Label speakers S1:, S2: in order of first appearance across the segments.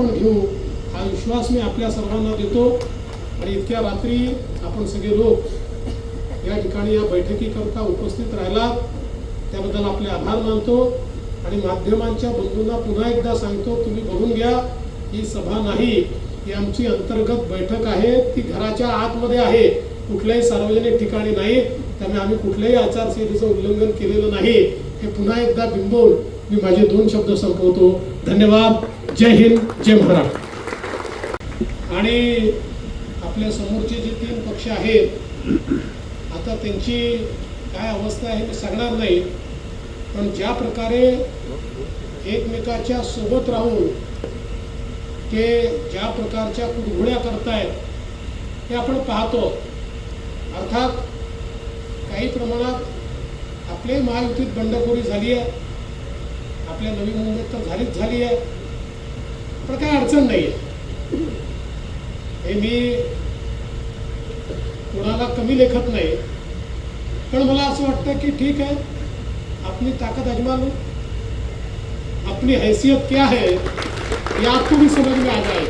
S1: आपण घेऊ हा विश्वास मी आपल्या सर्वांना देतो आणि इतक्या रात्री आपण सगळे लोक या ठिकाणी या बैठकीकरता उपस्थित राहिलात त्याबद्दल आपले आभार मानतो आणि माध्यमांच्या बंधूंना पुन्हा एकदा सांगतो तुम्ही बघून घ्या ही सभा नाही ही आमची अंतर्गत बैठक आहे ती घराच्या आतमध्ये आहे कुठल्याही सार्वजनिक ठिकाणी नाही त्यामुळे आम्ही कुठल्याही आचारसंहितेचं उल्लंघन केलेलं नाही. हे पुन्हा एकदा बिंबवून मी माझे दोन शब्द संपवतो. धन्यवाद. जय हिंद जय महाराष्ट्र. आणि आपल्या समोरचे जे तीन पक्ष आहेत आता त्यांची काय अवस्था आहे मी सांगणार नाही. पण ज्या प्रकारे एकमेकाच्या सोबत राहून ते ज्या प्रकारच्या कुरघोड्या करतायत ते आपण पाहतो. अर्थात काही प्रमाणात आपल्याही महायुतीत बंडखोरी झाली आहे आपल्या नवी मुंबईत तर झालीच झाली आहे पण काही अडचण नाही आहे हे मी कोणाला कमी लेखत नाही. पण मला असं वाटतं की ठीक आहे आपली ताकत आजमा लो अपनी हैसियत क्या है ये आपको भी समज में आ आहे.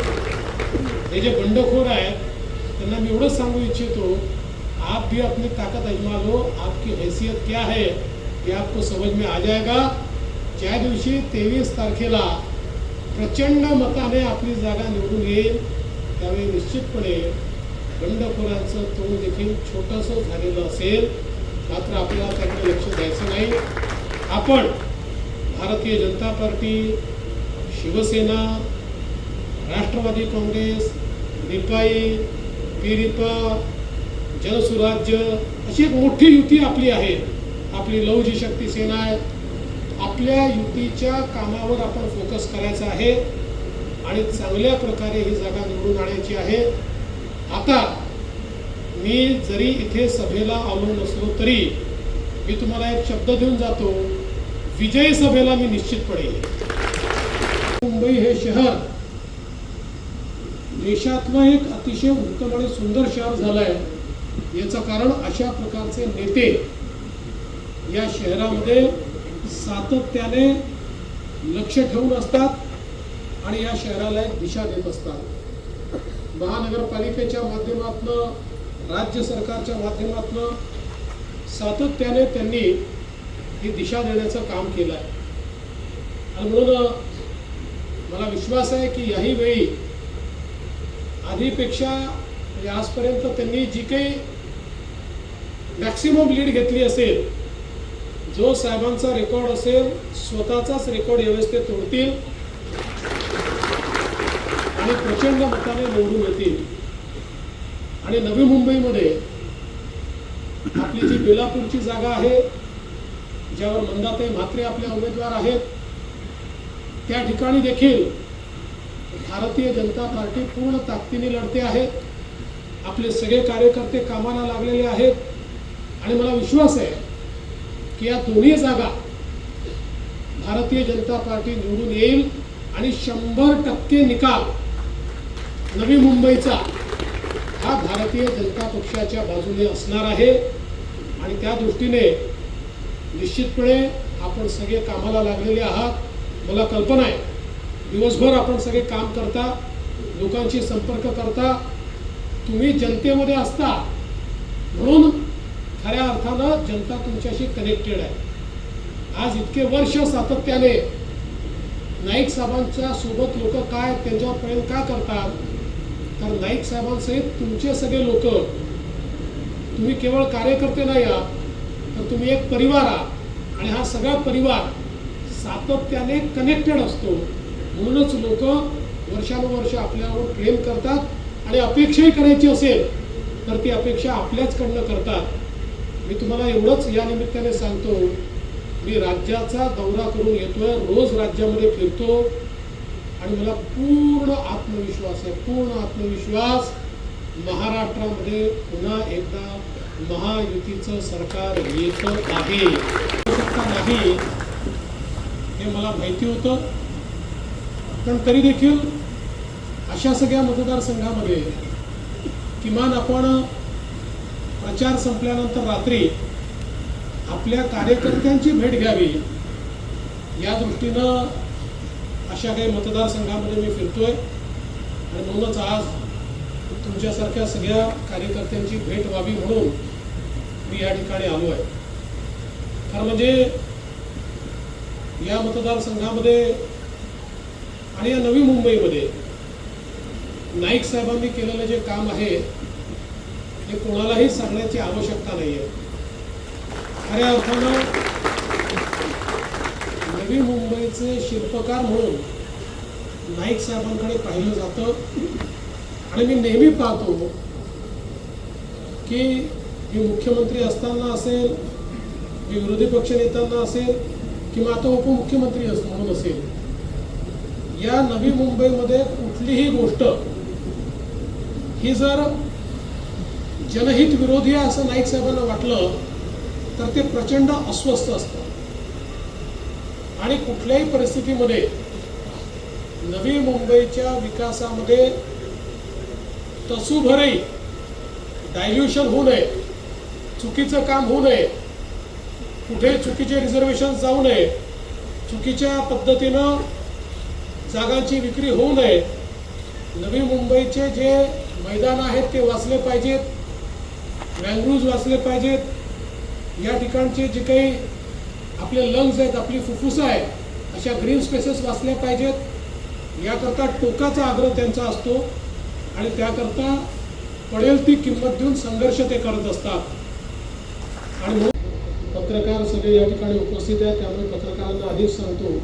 S1: हे जे बंडखोर आहेत त्यांना मी एवढंच सांगू इच्छितो आप भी अपनी ताकत अजमा लो आपकी हैसियत क्या है ये आपको समझ में आ जाएगा. ज्या दिवशी तेवीस तारखेला प्रचंड मताने आपली जागा निवडून येईल त्यावेळी निश्चितपणे बंडखोरांचं तोंड देखील छोटंसं झालेलं असेल. मात्र आपल्याला त्याकडे लक्ष द्यायचं नाही. आपण भारतीय जनता पार्टी शिवसेना राष्ट्रवादी काँग्रेस रिपाई पिरिपा जनसुराज्य अशी एक मोठी युती आपली आहे. आपली लवजी शक्ती सेना आहे. आपल्या युतीच्या कामावर आपण फोकस करायचा आहे आणि चांगल्या प्रकारे ही जागा निवडून आणायची आहे. आता मी जरी इथे सभेला आलो नसलो तरी मी तुम्हाला एक शब्द देऊन जातो विजयी सभेला मी निश्चितपणे मुंबई हे शहर देशातलं एक अतिशय उत्तम आणि सुंदर शहर झालं आहे याचं कारण अशा प्रकारचे नेते या शहरामध्ये सातत्याने लक्ष ठेवून असतात आणि या शहराला एक दिशा देत असतात. महानगरपालिकेच्या माध्यमातनं राज्य सरकारच्या माध्यमातनं सातत्याने त्यांनी ही दिशा देण्याचं काम केलं आहे आणि म्हणून मला विश्वास आहे की याही वेळी आधीपेक्षा आजपर्यंत त्यांनी जी काही मॅक्सिमम लीड घेतली असेल जो साहेबांचा रेकॉर्ड असेल स्वतःचाच रेकॉर्ड व्यवस्थित तोडतील आणि प्रचंड मताने निवडून येतील. आणि नवी मुंबईमध्ये आपली जी बेलापूरची जागा आहे ज्यावर मंदाताई म्हात्रे आपल्या उमेदवार आहेत त्या ठिकाणी देखील भारतीय जनता पार्टी पूर्ण ताकदीने लढते आहे आपले सगळे कार्यकर्ते कामाला लागलेले आहेत. आणि मला विश्वास आहे की या दोन्ही जागा. भारतीय जनता पार्टी निवडून येईल आणि शंभर टक्के निकाल नवी मुंबईचा हा भारतीय जनता पक्षाच्या बाजूने असणार आहे. आणि त्या दृष्टीने निश्चितपणे आपण सगळे कामाला लागलेले आहात. मला कल्पना आहे दिवसभर आपण सगळे काम करता लोकांशी संपर्क करता तुम्ही जनतेमध्ये असता म्हणून खऱ्या अर्थानं जनता तुमच्याशी कनेक्टेड आहे. आज इतके वर्ष सातत्याने नाईक साहेबांच्या सोबत लोक काय त्यांच्यावर प्रेम का करतात? तर नाईक साहेबांसहित तुमचे सगळे लोक तुम्ही केवळ कार्यकर्ते नाही आहात तर तुम्ही एक परिवार आहात. आणि हा सगळा परिवार सातत्याने कनेक्टेड असतो. म्हणूनच लोक वर्षानुवर्ष आपल्यावर प्रेम करतात आणि अपेक्षाही करायची असेल तर ती अपेक्षा आपल्याचकडनं करतात. मी तुम्हाला एवढंच या निमित्ताने सांगतो मी राज्याचा दौरा करून येतोय रोज राज्यामध्ये फिरतो आणि मला पूर्ण आत्मविश्वास आहे पूर्ण आत्मविश्वास महाराष्ट्रामध्ये पुन्हा एकदा महायुतीचं सरकार येत आहे. नाही हे मला माहिती होतं पण तरी देखील अशा सगळ्या मतदारसंघामध्ये किमान आपण प्रचार संपल्यानंतर रात्री आपल्या कार्यकर्त्यांची भेट घ्यावी. या दृष्टीनं अशा काही मतदारसंघामध्ये मी फिरतोय. आणि म्हणूनच आज तुमच्यासारख्या सगळ्या कार्यकर्त्यांची भेट व्हावी म्हणून मी या ठिकाणी आलो आहे खरं म्हणजे या मतदारसंघामध्ये आणि या नवी मुंबईमध्ये नाईक साहेबांनी केलेलं जे काम आहे हे कोणालाही सांगण्याची आवश्यकता नाही आहे खऱ्या अर्थानं नवी मुंबईचे शिल्पकार म्हणून नाईक साहेबांकडे पाहिलं जातं. आणि मी नेहमी पाहतो की मी मुख्यमंत्री असताना असेल मी विरोधी पक्षनेत्यांना असेल किंवा आता उपमुख्यमंत्री अस म्हणून असेल. या नवी मुंबईमध्ये कुठलीही गोष्ट ही जर जनहित विरोधी आहे असं नाईक साहेबांना वाटलं तर ते प्रचंड अस्वस्थ असतं आणि कुठल्याही परिस्थितीमध्ये नवी मुंबईच्या विकासामध्ये तसूभरही डायल्युशन होऊ नये चुकीचं काम होऊ नये कुठे चुकीचे रिझर्वेशन जाऊ नये चुकीच्या पद्धतीनं जागांची विक्री होऊ नये नवी मुंबईचे जे मैदान आहेत ते वाचले पाहिजेत. मँग्रूज वाचले पाहिजेत. या ठिकाणचे जे काही आपले लंग्स आहेत आपली फुफ्फुसं आहे अशा ग्रीन स्पेसेस वाचल्या पाहिजेत. याकरता टोकाचा आग्रह त्यांचा असतो आणि त्याकरता पडेल ती किंमत देऊन संघर्ष ते करत असतात. आणि पत्रकार सगळे या ठिकाणी उपस्थित आहेत त्यामुळे पत्रकारांना आधीच सांगतो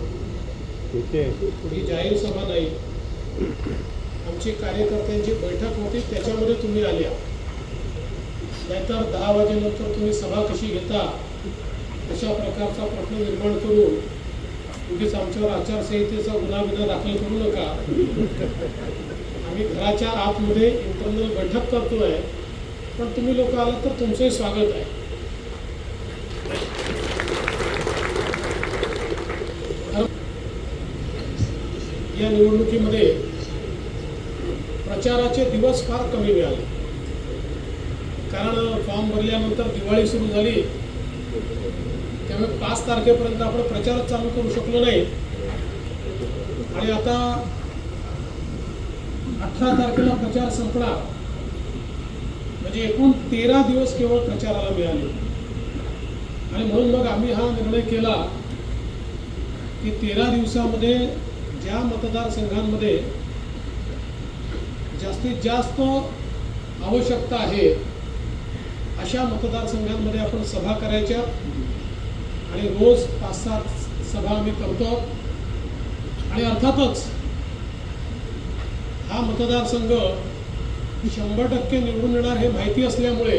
S1: ही जाहीर सभा नाही. आमची कार्यकर्त्यांची बैठक होती त्याच्यामध्ये तुम्ही आल्या. नाहीतर दहा वाजेनंतर तुम्ही सभा कशी घेता अशा प्रकारचा प्रश्न निर्माण करून उगीच आमच्यावर आचारसंहितेचा गुन्हा बिना दाखल करू नका. आम्ही घराच्या आतमध्ये इंटरनल बैठक करतोय पण तुम्ही लोक आलात तर तुमचंही स्वागत आहे. या निवडणुकीमध्ये प्रचाराचे दिवस फार कमी मिळाले. कारण फॉर्म भरल्यानंतर दिवाळी सुरू झाली. त्यामुळे पाच तारखेपर्यंत आपण प्रचारच चालू करू शकलो नाही. आणि आता अठरा तारखेला प्रचार संपला. म्हणजे एकूण तेरा दिवस केवळ प्रचाराला मिळाले. आणि म्हणून मग आम्ही हा निर्णय केला की तेरा दिवसामध्ये ज्या मतदारसंघांमध्ये जास्तीत जास्त आवश्यकता आहे अशा मतदारसंघांमध्ये आपण सभा करायच्या आणि रोज पाच सात सभा आम्ही करतो. आणि अर्थातच हा मतदारसंघ शंभर टक्के निवडून येणार हे माहिती असल्यामुळे